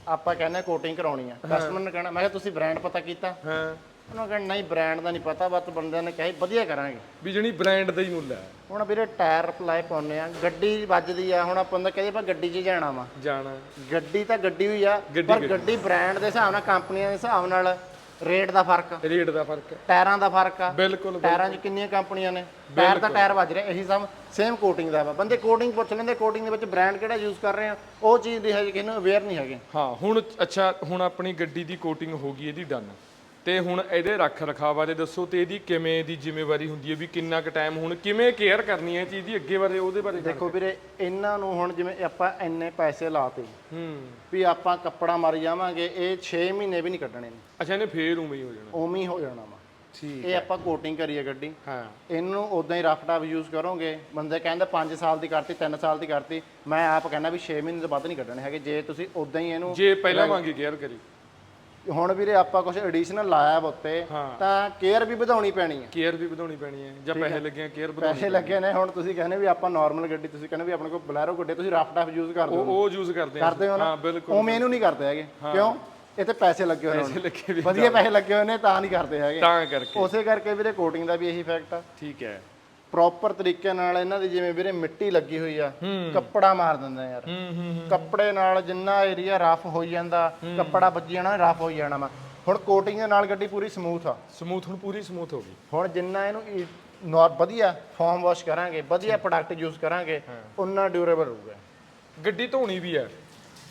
ਆਪਾਂ ਕਹਿੰਦੇ ਕੋਟਿੰਗ ਕਰਾਉਣੀ ਆ। ਕਸਟਮਰ ਨੇ ਕਹਿਣਾ ਮੈਂ ਕਿਹਾ ਤੁਸੀਂ ਬ੍ਰਾਂਡ ਪਤਾ ਕੀਤਾ? ਹਾਂ। ਉਹਨਾਂ ਕਹਿੰਦਾ ਨਹੀਂ ਬ੍ਰਾਂਡ ਦਾ ਨਹੀਂ ਪਤਾ ਬਸ ਬੰਦਿਆਂ ਨੇ ਕਿਹਾ ਵਧੀਆ ਕਰਾਂਗੇ। ਵੀ ਜਣੀ ਬ੍ਰਾਂਡ ਦਾ ਹੀ ਮੁੱਲ ਹੈ। ਹੁਣ ਵੀਰੇ ਟਾਇਰ ਪਲਾਈ ਪਾਉਨੇ ਆ ਗੱਡੀ ਵੱਜਦੀ ਆ ਹੁਣ ਆਪਾਂ ਤਾਂ ਕਹਿੰਦੇ ਆਪਾਂ ਗੱਡੀ 'ਚ ਜਾਣਾ ਵਾ। ਜਾਣਾ। ਗੱਡੀ ਤਾਂ ਗੱਡੀ ਹੋਈ ਆ ਗੱਡੀ- ਪਰ ਗੱਡੀ। ਬ੍ਰਾਂਡ ਦੇ ਹਿਸਾਬ ਨਾਲ ਕੰਪਨੀਆਂ ਦੇ ਹਿਸਾਬ ਨਾਲ ਰੇਟ ਦਾ ਫ਼ਰਕ। ਰੇਟ ਦਾ ਫ਼ਰਕ ਹੈ। ਟਾਇਰਾਂ ਦਾ ਫ਼ਰਕ ਆ। ਬਿਲਕੁਲ ਟਾਇਰਾਂ 'ਚ ਕਿੰਨੀਆਂ ਕੰਪਨੀਆਂ ਨੇ? ਟਾਇਰ ਤਾਂ ਟਾਇਰ ਵੱਜ ਰਿਹਾ ਇਹੀ ਸਭ ਸੇਮ ਕੋਟਿੰਗ ਦਾ ਵਾ। ਬੰਦੇ ਕੋਟਿੰਗ ਪੁੱਛ ਲੈਂਦੇ ਕੋਟਿੰਗ ਦੇ ਵਿੱਚ ਬ੍ਰਾਂਡ ਕਿਹੜਾ ਯੂਜ਼ ਕਰ ਰਹੇ ਆ? ਉਹ ਚੀਜ਼ ਦੀ ਹਜੇ ਕਿਸੇ ਨੂੰ ਅਵੇਅਰ ਨਹੀਂ ਹੈਗੇ। ਹਾਂ ਹੁਣ ਅੱਛਾ ਹੁਣ ਆਪਣੀ ਗੱਡੀ ਦੀ ਕੋਟਿੰਗ ਹੋ ਗਈ ਇਹਦੀ ਡਨ ਤੇ ਹੁਣ ਇਹਦੇ ਰੱਖ ਰਖਾਅ ਬਾਰੇ ਦੱਸੋ ਤੇ ਇਹਦੀ ਕਿਵੇਂ ਦੀ ਜ਼ਿੰਮੇਵਾਰੀ ਹੁੰਦੀ ਹੈ ਵੀ ਕਿੰਨਾ ਕੁ ਟਾਈਮ ਹੁਣ ਕਿਵੇਂ ਕੇਅਰ ਕਰਨੀ ਹੈ ਇਹ ਚੀਜ਼ ਦੀ ਅੱਗੇ ਬਾਰੇ ਉਹਦੇ ਬਾਰੇ ਦੇਖੋ ਵੀਰੇ ਇਹਨਾਂ ਨੂੰ ਹੁਣ ਜਿਵੇਂ ਆਪਾਂ ਇੰਨੇ ਪੈਸੇ ਲਾਤੇ ਹੂੰ। ਵੀ ਆਪਾਂ ਕੱਪੜਾ ਮਾਰੀ ਜਾਵਾਂਗੇ ਇਹ 6 ਮਹੀਨੇ ਵੀ ਨਹੀਂ ਕੱਢਣੇ ਨੇ। ਅੱਛਾ ਇਹਨੇ ਫੇਰ ਉਵੇਂ ਹੀ ਹੋ ਜਾਣਾ। ਉਵੇਂ ਹੀ ਹੋ ਜਾਣਾ ਵਾ। ਠੀਕ ਇਹ ਆਪਾਂ ਕੋਟਿੰਗ ਕਰੀਏ ਗੱਡੀ। ਹਾਂ। ਇਹਨੂੰ ਉਦਾਂ ਹੀ ਰਫ ਟਾਪ ਯੂਜ਼ ਕਰੋਗੇ। ਬੰਦੇ ਕਹਿੰਦੇ 5 ਸਾਲ ਦੀ ਕਰਤੀ 3 ਸਾਲ ਦੀ ਕਰਤੀ। ਮੈਂ ਆਪ ਕਹਿੰਦਾ ਵੀ 6 ਮਹੀਨੇ ਤੋਂ ਵੱਧ ਨਹੀਂ ਕੱਢਣੇ ਹੈਗੇ। ਜੇ ਤੁਸੀਂ ਉਦਾਂ ਹੀ ਇਹਨੂੰ ਜੇ ਪਹਿਲਾਂ ਵਾਂਗੀ ਕੇਅਰ ਕਰੀ। ਹੁਣ ਵੀਰੇ ਆਪਾਂ ਕੁਝ ਐਡੀਸ਼ਨਲ ਲਾਇਆ ਵਾ ਉੱਤੇ। ਤਾਂ ਕੇਅਰ ਵੀ ਵਧਾਉਣੀ ਪੈਣੀ ਹੈ। ਕੇਅਰ ਵੀ ਵਧਾਉਣੀ ਪੈਣੀ ਹੈ ਜਾਂ ਪੈਸੇ ਲੱਗੇ ਕੇਅਰ ਵਧਾਉਣੀ ਪੈਸੇ ਲੱਗੇ ਨੇ ਹੁਣ ਤੁਸੀਂ ਕਹਿੰਦੇ ਵੀ ਆਪਾਂ ਨਾਰਮਲ ਗੱਡੀ ਤੁਸੀਂ ਕਹਿੰਦੇ ਵੀ ਆਪਣੇ ਕੋਲ ਬਲੈਰੋ ਗੱਡੀ ਤੁਸੀਂ ਰਫ ਟਾਪ ਯੂਜ਼ ਕਰਦੇ ਹੋ ਉਹ ਉਹ ਯੂਜ਼ ਕਰਦੇ ਆ ਕਰਦੇ ਹੋ ਨਾ? ਹਾਂ ਬਿਲਕੁਲ। ਉਵੇਂ ਇਹਨੂੰ ਨਹੀਂ ਕਰਦੇ ਹੈਗੇ। ਕਿਉਂ? ਤੇ ਪੈਸੇ ਲੱਗੇ ਹੋਏ ਨੇ ਵਧੀਆ ਪੈਸੇ ਲੱਗੇ ਹੋਏ ਨੇ ਤਾਂ ਨਹੀਂ ਕਰਦੇ ਹੈਗੇ। ਤਾਂ ਕਰਕੇ। ਉਸੇ ਕਰਕੇ ਵੀਰੇ ਕੋਟਿੰਗ ਦਾ ਵੀ ਇਹੀ ਫੈਕਟ ਆ। ਠੀਕ ਹੈ। ਪ੍ਰੋਪਰ ਤਰੀਕੇ ਨਾਲ ਇਹਨਾਂ ਦੀ ਜਿਵੇਂ ਵੀਰੇ ਮਿੱਟੀ ਲੱਗੀ ਹੋਈ ਆ ਕੱਪੜਾ ਮਾਰ ਦਿੰਦਾ ਯਾਰ। ਕੱਪੜੇ ਨਾਲ ਜਿੰਨਾ ਏਰੀਆ ਰਫ ਹੋਈ ਜਾਂਦਾ ਕੱਪੜਾ ਵੱਜੀ ਜਾਣਾ ਰਫ ਹੋਈ ਜਾਣਾ ਵਾ। ਹੁਣ ਕੋਟਿੰਗ ਦੇ ਨਾਲ ਗੱਡੀ ਪੂਰੀ ਸਮੂਥ ਆ। ਸਮੂਥ ਹੁਣ ਪੂਰੀ ਸਮੂਥ ਹੋ ਗਈ। ਹੁਣ ਜਿੰਨਾ ਇਹਨੂੰ ਨੋਰ ਵਧੀਆ ਫਾਰਮ ਵਾਸ਼ ਕਰਾਂਗੇ ਵਧੀਆ ਪ੍ਰੋਡਕਟ ਯੂਜ਼ ਕਰਾਂਗੇ ਉਨਾ ਡਿਊਰੇਬਲ ਰਹੂਗਾ। ਗੱਡੀ ਧੋਣੀ ਵੀ ਹੈ